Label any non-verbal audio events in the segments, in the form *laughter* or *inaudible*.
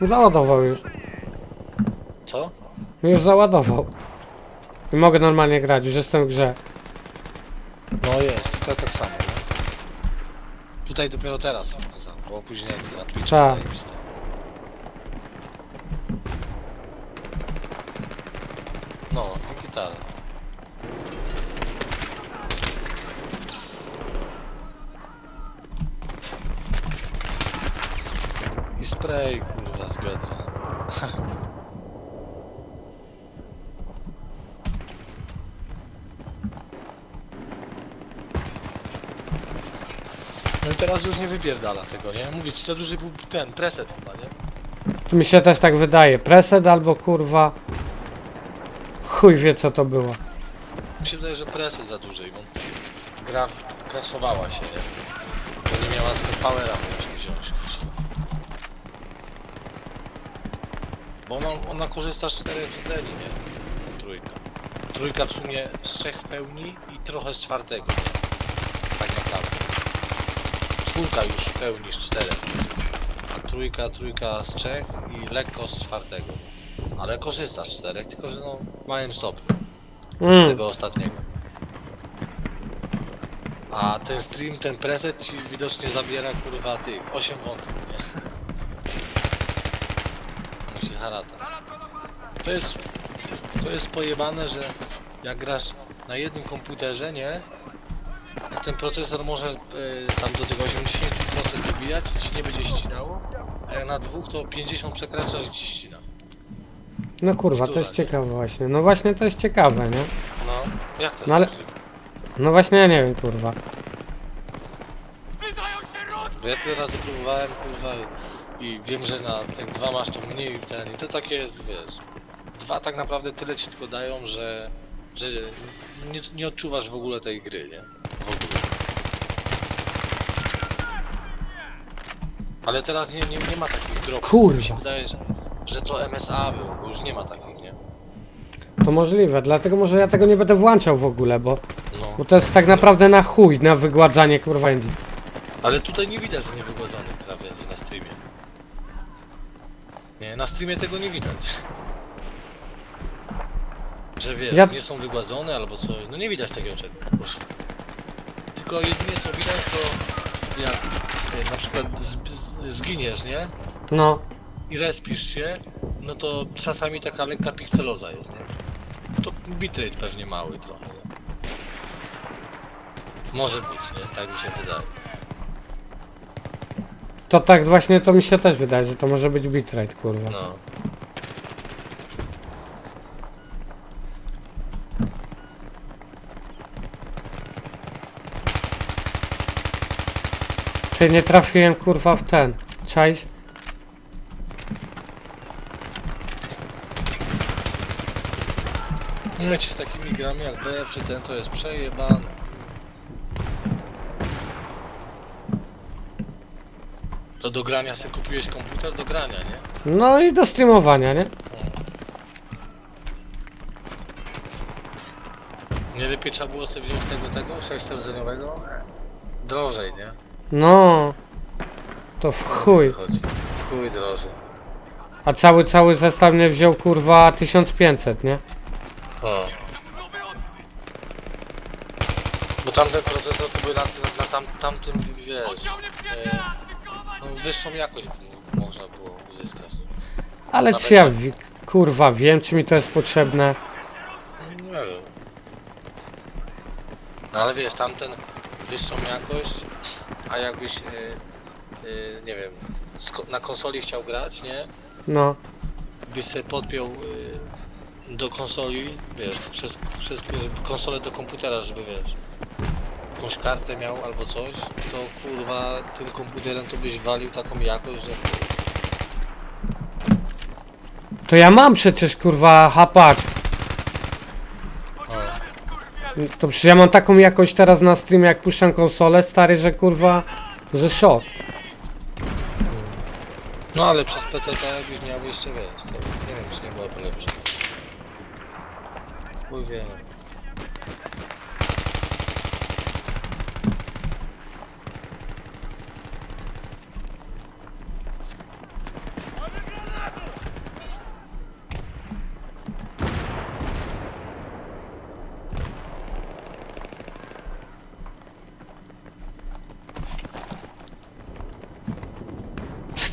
Załadował już. Co? Już załadował. I mogę normalnie grać, już jestem w grze. No jest, tutaj tak samo, nie? Tutaj dopiero teraz samo, bo opóźnienie na Twitchu Tak. zajebiste. No, i gitara. I spray, kurwa, biodra. *laughs* No i teraz już nie wypierdala tego, nie? Mówię ci, za duży był ten preset chyba, nie? Mi się też tak wydaje. Preset albo kurwa... Chuj wie co to było. Mi się wydaje, że preset za duży, bo gra krasowała się, nie? Bo nie miała z powera możesz wziąć. Bo ona, ona korzysta z czterech zdeni, nie? Trójka. Trójka w sumie z trzech w pełni i trochę z czwartego, nie? Tak naprawdę. Czwórka już w pełni z czterech. A trójka, trójka z trzech i lekko z czwartego. Ale korzysta z czterech, tylko że no w małym stopniu Mm. tego ostatniego. A ten stream, ten preset ci widocznie zabiera kurwa tych 8 wątków, nie? Harata. To jest, to jest pojebane, że jak grasz na jednym komputerze, nie? to Ten procesor może e, tam do tego 80% dobijać i ci nie będzie ścinało, a jak na dwóch to 50 przekraczasz i ci ścina. No kurwa, to jest ciekawe właśnie. No właśnie to jest ciekawe, nie? No, jak chcesz? No ale- No właśnie ja nie wiem kurwa. Bo ja tyle razy próbowałem, kurwa, i, wiem, że na tych dwa masz to mniej i ten, i to takie jest, wiesz, dwa tak naprawdę tyle ci tylko dają, że, że nie, nie odczuwasz w ogóle tej gry, nie? W ogóle. Ale teraz nie, nie, nie ma takich dropów. Kurwa. Mi się wydaje, że, że to MSA był, bo już nie ma takich, nie? To możliwe, dlatego może ja tego nie będę włączał w ogóle, bo, No. bo to jest tak naprawdę na chuj, na wygładzanie kurwa. Ale tutaj nie widać niewygładzonych krawędzi na streamie. Nie, na streamie tego nie widać. Że wiesz, Ja- nie są wygładzone albo coś. No nie widać takiego czegoś. Tylko jedynie co widać to jak e, na przykład z, z, zginiesz, nie? No. I respisz się, no to czasami taka lekka pikseloza jest, nie? To bitrate pewnie mały trochę. Nie? Może być, nie? Tak mi się wydaje. To tak właśnie to mi się też wydaje, że to może być bitrate kurwa. No. Ty nie trafiłem kurwa w ten. Czaisz? Myć z takimi grami jak BF czy ten to jest przejebane. To do grania sobie kupiłeś komputer do grania, nie? No i do streamowania, nie? Nie lepiej trzeba było sobie wziąć tego, tego, 6 Drożej, nie? No. To w chuj. Chodzi. Chuj drożej. A cały, cały zestaw mnie wziął kurwa 1500, nie? O. Bo tamten procesor to był na, na, na tam, tamtym, wiesz, e, no, wyższą jakość było- można było uzyskać. Ale Nawet czy ja tak. wi- kurwa wiem, czy mi to jest potrzebne? Nie wiem. No ale wiesz, tamten wyższą jakość, a jakbyś, y, y, nie wiem, sko- na konsoli chciał grać, nie? No. Byś sobie podpiął y, do konsoli, wiesz, przez, przez konsolę do komputera, żeby wiesz, jakąś kartę miał albo coś, to kurwa tym komputerem to byś walił taką jakość, że To ja mam przecież kurwa hapak. To przecież ja mam taką jakość teraz na streamie, jak puszczam konsolę, stary, że kurwa, że szok. No ale przez PC jakbyś miał jeszcze wiesz, to nie wiem czy nie byłaby lepsza. Chuj wie.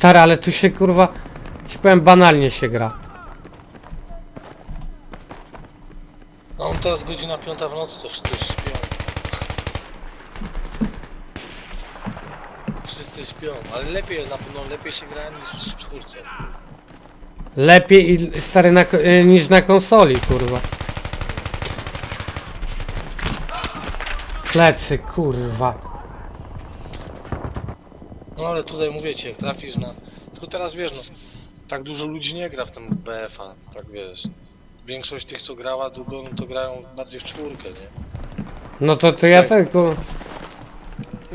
Stary, ale tu się kurwa, ci powiem, banalnie się gra. No teraz godzina piąta w nocy, to wszyscy śpią. Wszyscy śpią, ale lepiej jest na pewno, lepiej się gra niż w czwórce. Lepiej i stary na, ko- y, niż na konsoli, kurwa. Plecy, kurwa. No ale tutaj mówię ci, jak trafisz na... Tylko teraz wiesz, no, tak dużo ludzi nie gra w tym BF-a, tak wiesz. Większość tych, co grała długo, no to grają bardziej w czwórkę, nie? No to, to ja Tak. ku-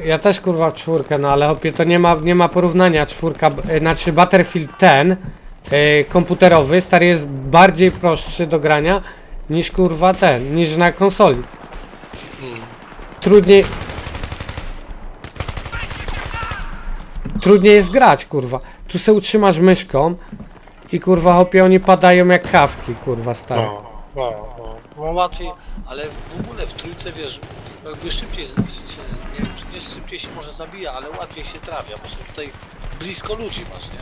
Ja też kurwa w czwórkę, no ale opie to nie ma, nie ma porównania. Czwórka, b- y, znaczy Battlefield ten y, komputerowy, stary jest bardziej prostszy do grania niż kurwa ten, niż na konsoli. Mm. Trudniej. Trudniej jest grać, kurwa. Tu se utrzymasz myszką i kurwa hopie oni padają jak kawki, kurwa stary. No, no, no. no łatwiej, ale w ogóle w trójce wiesz, jakby szybciej, z- nie, wiem, czy nie szybciej się może zabija, ale łatwiej się trafia, bo są tutaj blisko ludzi masz, nie?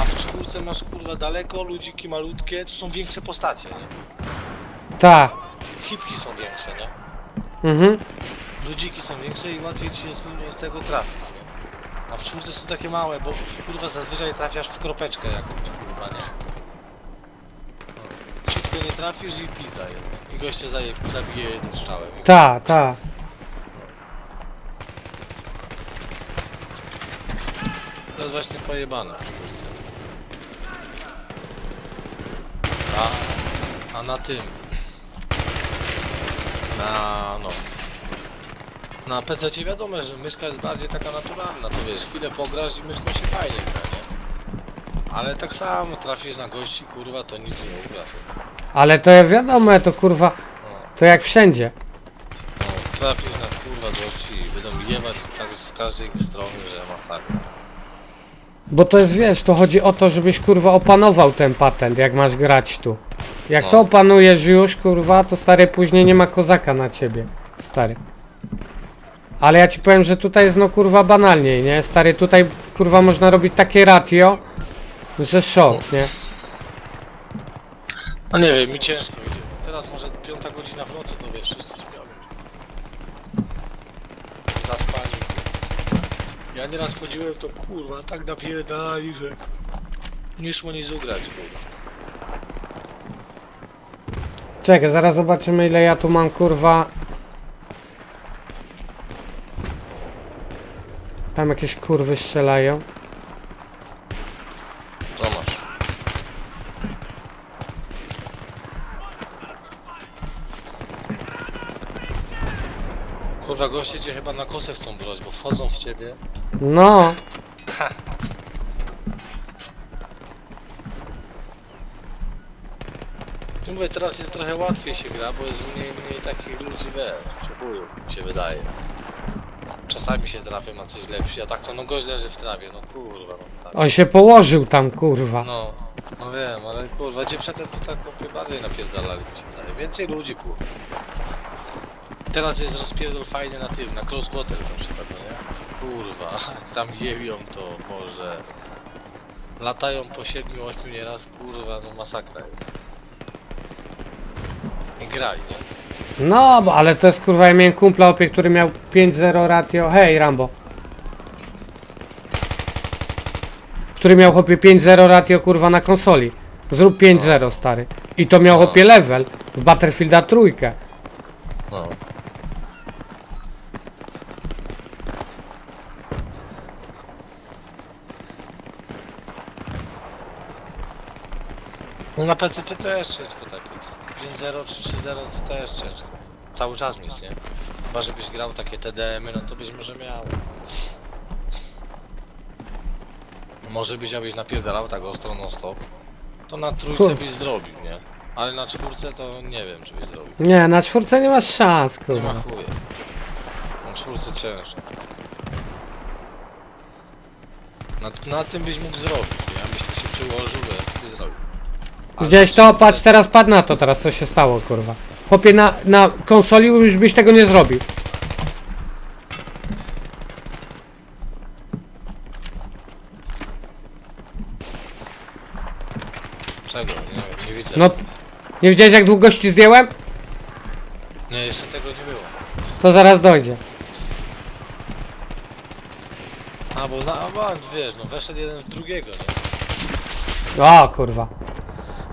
A w czwórce masz kurwa daleko, ludziki malutkie, to są większe postacie, nie? Ta. Hipki są większe, nie? Mhm. Ludziki są większe i łatwiej ci jest z tego trafić, nie? A w czwórce są takie małe, bo kurwa zazwyczaj trafiasz w kropeczkę jakąś, kurwa, nie? No. Ciutko nie trafisz i pizza jest. I goście zaje, zabije jednym strzałem. Ta, ta. To jest właśnie pojebane w czwórce. A, a na tym... Na, no... Na PC ci wiadomo, że myszka jest bardziej taka naturalna, to wiesz, chwilę pograsz i myszką się fajnie gra, nie? Ale tak samo trafisz na gości, kurwa, to nic nie ugra. Ale to jest wiadomo, to kurwa, No, to jak wszędzie. no, trafisz na kurwa gości i będą jebać tak z każdej strony, że masakra. Bo to jest, wiesz, to chodzi o to, żebyś kurwa opanował ten patent, jak masz grać tu. Jak No. to opanujesz już, kurwa, to stary później nie ma kozaka na ciebie. Stary. Ale ja ci powiem, że tutaj jest no kurwa banalniej, nie? Stary, tutaj kurwa można robić takie ratio, że szok, nie? No nie wiem, mi ciężko idzie. Teraz może piąta godzina w nocy, to wiesz, wszyscy śpią. Zaspani. Ja nieraz chodziłem, to kurwa, tak napierdali, że nie szło nic ugrać, kurwa. Czekaj, zaraz zobaczymy ile ja tu mam kurwa. Tam jakieś kurwy strzelają. Co masz? Kurwa, goście cię chyba na kosę chcą brać, bo wchodzą w ciebie. No, *laughs* Tu mówię, teraz jest trochę łatwiej się gra, bo jest mniej, mniej takich ludzi, wiesz, czepują, mi się wydaje. Czasami się trafię na coś lepszy, a tak to no gość leży w trawie, no kurwa, no stary. on się położył tam kurwa. No, no wiem, ale kurwa, gdzie przedtem to tak chłopie bardziej napierdalali, mi się wydaje. Więcej ludzi, kurwa. Teraz jest rozpierdol fajny na tym, na close quarters na przykład, no nie? Kurwa, *laughs* tam jebią to, może. Latają po 7-8 nieraz, kurwa, no masakra jest. I graj, nie? No, bo, ale to jest kurwa, ja miałem kumpla opie, który miał 5-0 ratio. Hej, Rambo. Który miał chłopie 5-0 ratio kurwa na konsoli. Zrób 5-0 stary. I to miał No. chłopie level w Battlefielda trójkę. No. No na PC to też ciężko taki. 5-0 czy 3-0 to też ciężko. Cały czas mieć, nie? Chyba żebyś grał takie TDM-y, no to byś może miał. Może byś abyś napierdalał tak ostro non stop. To na trójce Kur- byś zrobił, nie? Ale na czwórce to nie wiem czy byś zrobił. Nie, na czwórce nie masz szans Nie ma kurwa. chuja. Na czwórce ciężko. Na, na tym byś mógł zrobić, nie? Abyś ty się przyłożył, wiesz, ty zrobił. Widziałeś to? Patrz, teraz padł na to teraz, co się stało, kurwa. Chłopie, na, na konsoli już byś tego nie zrobił. Czego? Nie nie widzę. No, nie widziałeś jak długości zdjąłem? No jeszcze tego nie było. To zaraz dojdzie. A, bo na, a, bo, wiesz, no weszedł jeden w drugiego, nie? O, kurwa.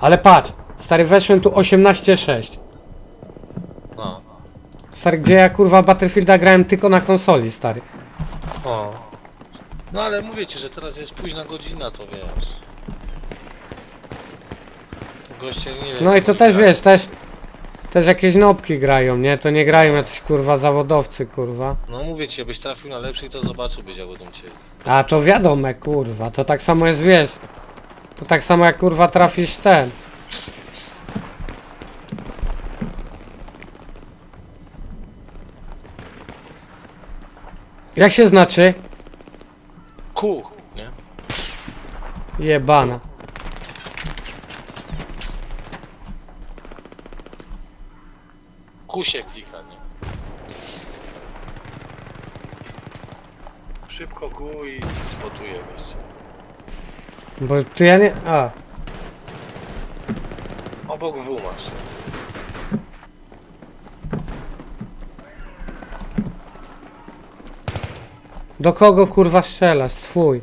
Ale patrz, stary weszłem tu 18.6. No. Stary, gdzie ja kurwa Battlefielda grałem tylko na konsoli, stary. O. No ale mówię ci, że teraz jest późna godzina, to wiesz. To goście nie wiem. No i to też wiesz, też też jakieś nopki grają, nie? To nie grają jacyś kurwa zawodowcy, kurwa. No mówię ci, jakbyś trafił na lepszej, to zobaczyłbyś jak będą cię. A to wiadomo, kurwa, to tak samo jest, wiesz. To tak samo jak kurwa trafisz ten. Jak się znaczy? Ku, nie? Jebana. Ku się klika, nie? Szybko ku i spotuje gościa. Bo tu ja nie. A, Obok W masz. do kogo kurwa strzelasz? Swój.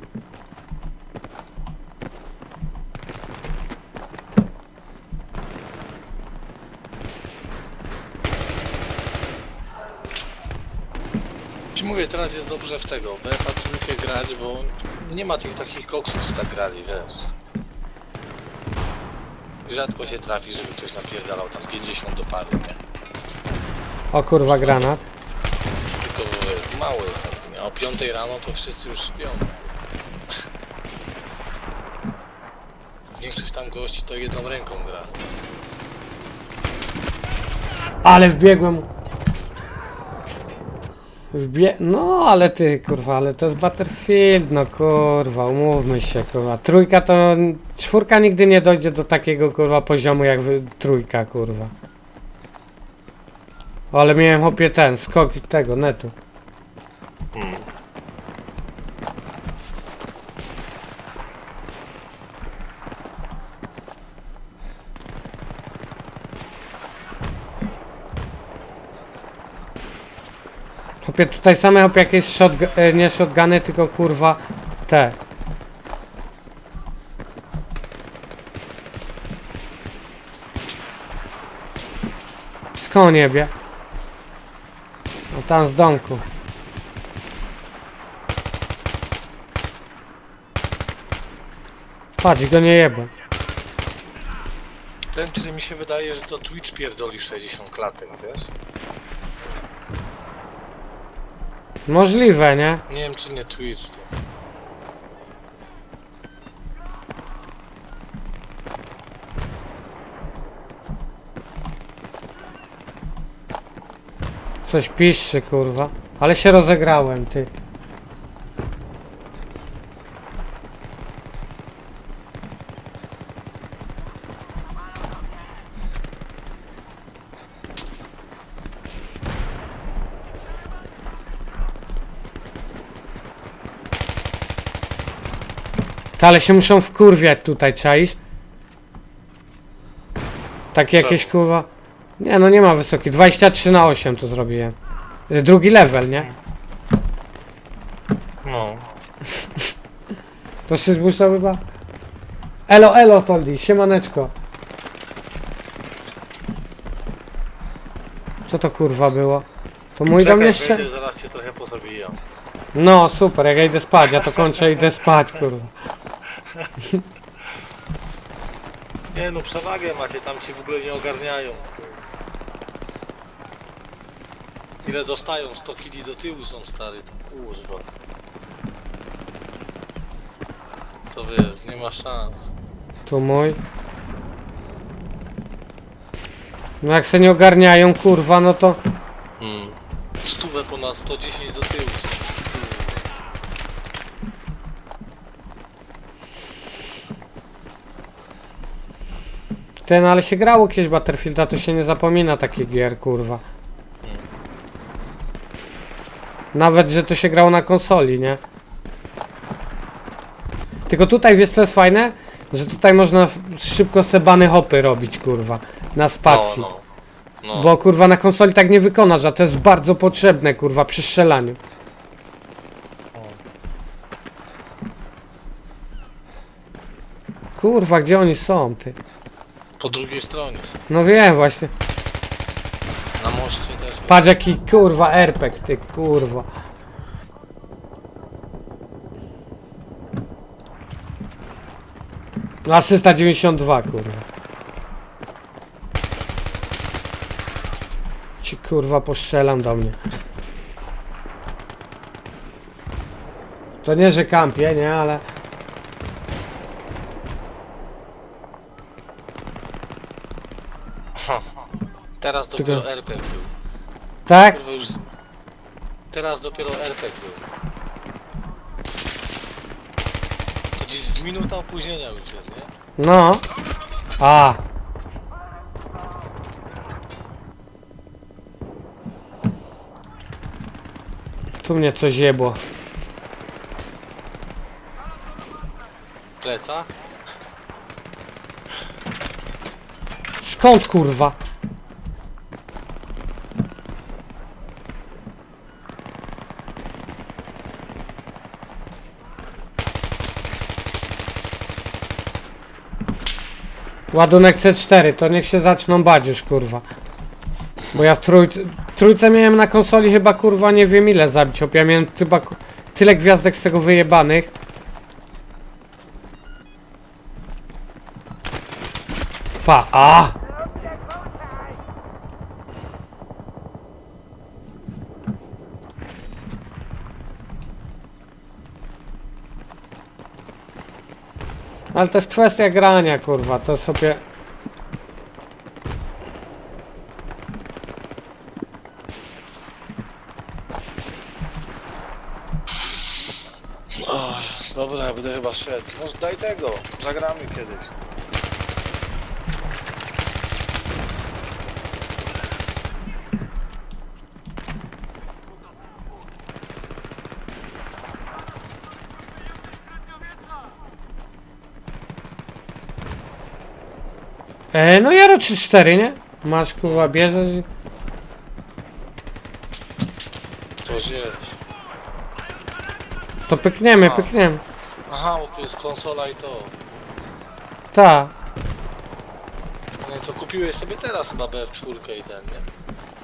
Ci mówię, teraz jest dobrze w tego. BFA trójkę grać, bo nie ma tych takich koksów, co tak grali, wiesz. Rzadko się trafi, żeby ktoś napierdalał tam 50 do pary, nie? O kurwa granat. Tylko tak, nie? O 5 rano to wszyscy już śpią. Większość tam gości to jedną ręką gra. Ale wbiegłem. Wbie... No, ale ty, kurwa, ale to jest Battlefield, no kurwa, umówmy się, kurwa. Trójka to... Czwórka nigdy nie dojdzie do takiego, kurwa, poziomu jak trójka, kurwa. Ale miałem hopie ten, skok tego, netu. Tutaj same hopie jakieś shotg e, nie shotguny, tylko kurwa te. Skąd niebie? No tam z domku. Patrz, go nie jebę. Ten, który mi się wydaje, że to Twitch pierdoli 60 klatek, wiesz? Możliwe, nie? Nie wiem, czy nie Twitch to. Coś piszczy, kurwa. Ale się rozegrałem, ty. Ale się muszą wkurwiać tutaj, czaisz? Takie jakieś kurwa. Nie, no nie ma wysoki. 23 na 8 tu zrobiłem. Y, Drugi level, nie? No. To się zmuszał chyba. Elo, elo, Toldi, siemaneczko. Co to kurwa było? To mój dom jeszcze? wejdę, zaraz cię trochę pozabijam. No super, jak ja idę spać, ja to kończę, idę spać, kurwa. *laughs* Nie no, przewagę macie, tam ci w ogóle nie ogarniają. Ile dostają? 100 kili do tyłu są stary, to kurwa. To wiesz, nie ma szans. Tu mój. No jak se nie ogarniają, kurwa, no to... Hmm. Stówę ponad 110 do tyłu są. Kurwa. Ten, ale się grało kiedyś Battlefielda, to się nie zapomina takich gier, kurwa. Nawet, że to się grało na konsoli, nie? Tylko tutaj, wiesz co jest fajne? Że tutaj można szybko sebany hopy robić, kurwa. Na spacji. No, no. no. Bo kurwa na konsoli tak nie wykonasz, a to jest bardzo potrzebne, kurwa, przy strzelaniu. Kurwa, gdzie oni są, ty? Po drugiej stronie są. No wiem właśnie. Na moście też. Patrz jaki kurwa erpek, ty kurwa. Asysta 92, kurwa. Ci kurwa postrzelam do mnie. To nie, że kampię, nie, ale... Teraz dopiero Tylko- RPG był. Tak? Kurwa już... Teraz dopiero RPG był. To gdzieś z minuta opóźnienia już jest, nie? No. A. Tu mnie coś jebło. Pleca? Skąd kurwa? Ładunek C4, to niech się zaczną bać już kurwa. Bo ja w trójce, trójce miałem na konsoli chyba kurwa nie wiem ile zabić, chłopie, ja miałem chyba tyle gwiazdek z tego wyjebanych. Pa, a! Ale to jest kwestia grania, kurwa, to sobie... O, dobra, ja będę chyba szedł. Może daj tego, zagramy kiedyś. E, no Jaro 3-4, nie? Masz kurwa, bierzesz i... To jest. To pykniemy, A. pykniemy. Aha, bo tu jest konsola i to. Ta. No to kupiłeś sobie teraz chyba BF4 i ten, nie?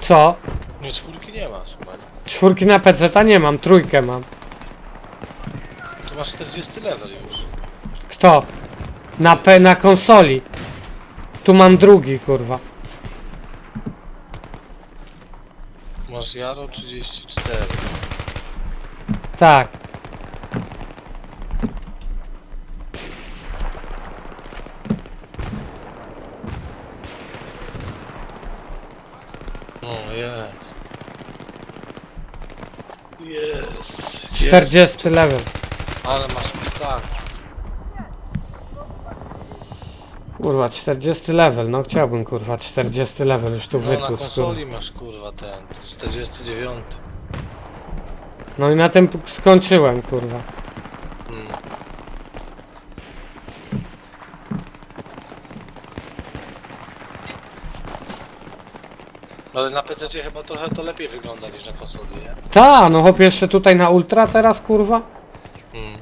Co? Nie, czwórki nie masz chyba. Czwórki na PC ta nie mam, trójkę mam. Tu masz 40 level już. Kto? Na P, na konsoli. Tu mam drugi, kurwa. Masz Jaro 34. Tak. No jest. Jest. 40 level. Ale masz psa. Kurwa, 40 level, no chciałbym kurwa 40 level już tu No na wytłuc, kurwa. konsoli masz kurwa ten. 49. No i na tym p- skończyłem, kurwa. Mm. Ale na PC chyba trochę to lepiej wygląda niż na konsoli, nie? Ta, no hop jeszcze tutaj na ultra teraz, kurwa. Mm.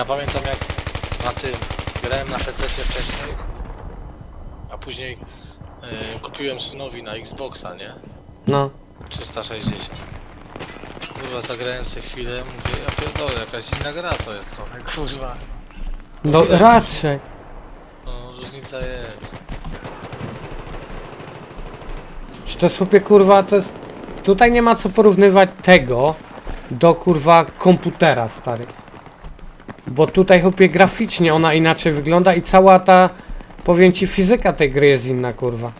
Ja pamiętam jak na tym grałem na PC wcześniej, a później e, kupiłem synowi na Xboxa, nie? No. 360. Kurwa, zagrałem sobie chwilę, mówię, ja pierdolę, jakaś inna gra to jest trochę, *laughs* kurwa. No raczej. No, różnica jest. Czy to chłopie, kurwa, to jest... Tutaj nie ma co porównywać tego do kurwa komputera, stary. Bo tutaj chłopie graficznie ona inaczej wygląda i cała ta, powiem ci, fizyka tej gry jest inna, kurwa.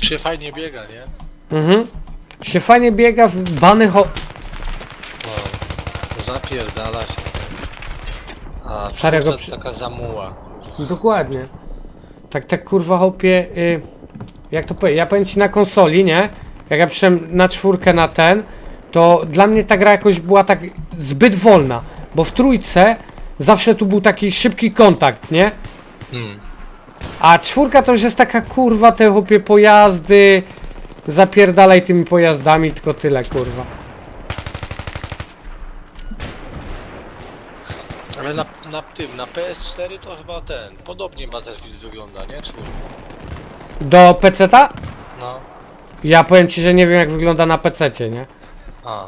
Czy fajnie biega, nie? Mhm. Się fajnie biega w bany ho... No, zapierdala się. A Starego czwórce przy- to taka zamuła. Dokładnie. Tak, tak kurwa hopie, y, jak to powiem, ja powiem ci na konsoli, nie? Jak ja przyszedłem na czwórkę na ten, to dla mnie ta gra jakoś była tak zbyt wolna, bo w trójce zawsze tu był taki szybki kontakt, nie? Hmm. A czwórka to już jest taka kurwa, te hopie pojazdy, zapierdalaj tymi pojazdami, tylko tyle kurwa. Ale na, na tym, na PS4 to chyba ten, podobnie Battlefield wygląda, nie? Czwórka. Do PC-ta? No. Ja powiem ci, że nie wiem jak wygląda na PC-cie, nie? A.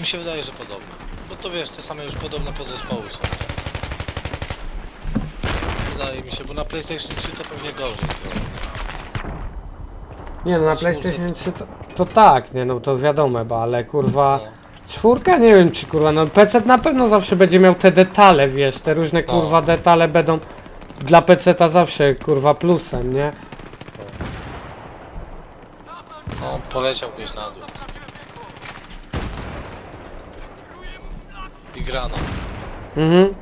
Mi się wydaje, że podobne. Bo to wiesz, te same już podobne podzespoły są. Wydaje mi się, bo na PlayStation 3 to pewnie gorzej. było. Nie no, na. PlayStation 3 to, to tak, nie no, to wiadome, bo ale kurwa... No. Czwórka nie wiem czy kurwa, no PC na pewno zawsze będzie miał te detale, wiesz, te różne No. kurwa detale będą dla PC ta zawsze kurwa plusem, nie? No, poleciał gdzieś na dół. I grano. Mhm.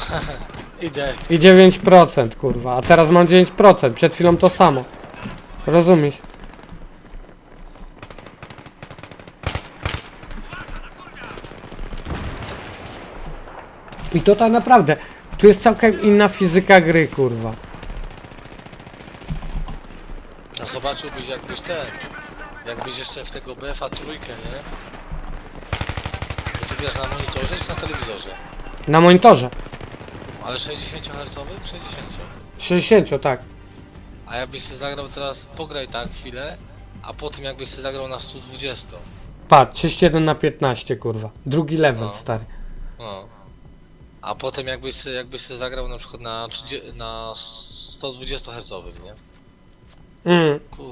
*laughs* Idę. I 9% kurwa, a teraz mam 9%, przed chwilą to samo. Rozumiesz? I to tak naprawdę, tu jest całkiem inna fizyka gry, kurwa. A zobaczyłbyś jakbyś ten. Jakbyś jeszcze w tego BFA trójkę, nie? Bo ty wiesz na monitorze czy na telewizorze? Na monitorze. Ale 60 Hz? 60. 60, tak. A jakbyś się zagrał teraz, pograj tak chwilę, a potem jakbyś się zagrał na 120. Patrz, 31 na 15, kurwa. Drugi level, No. stary. A potem jakbyś się, jakbyś się zagrał na przykład na, 30, na 120 Hz, nie? Mm. Kur...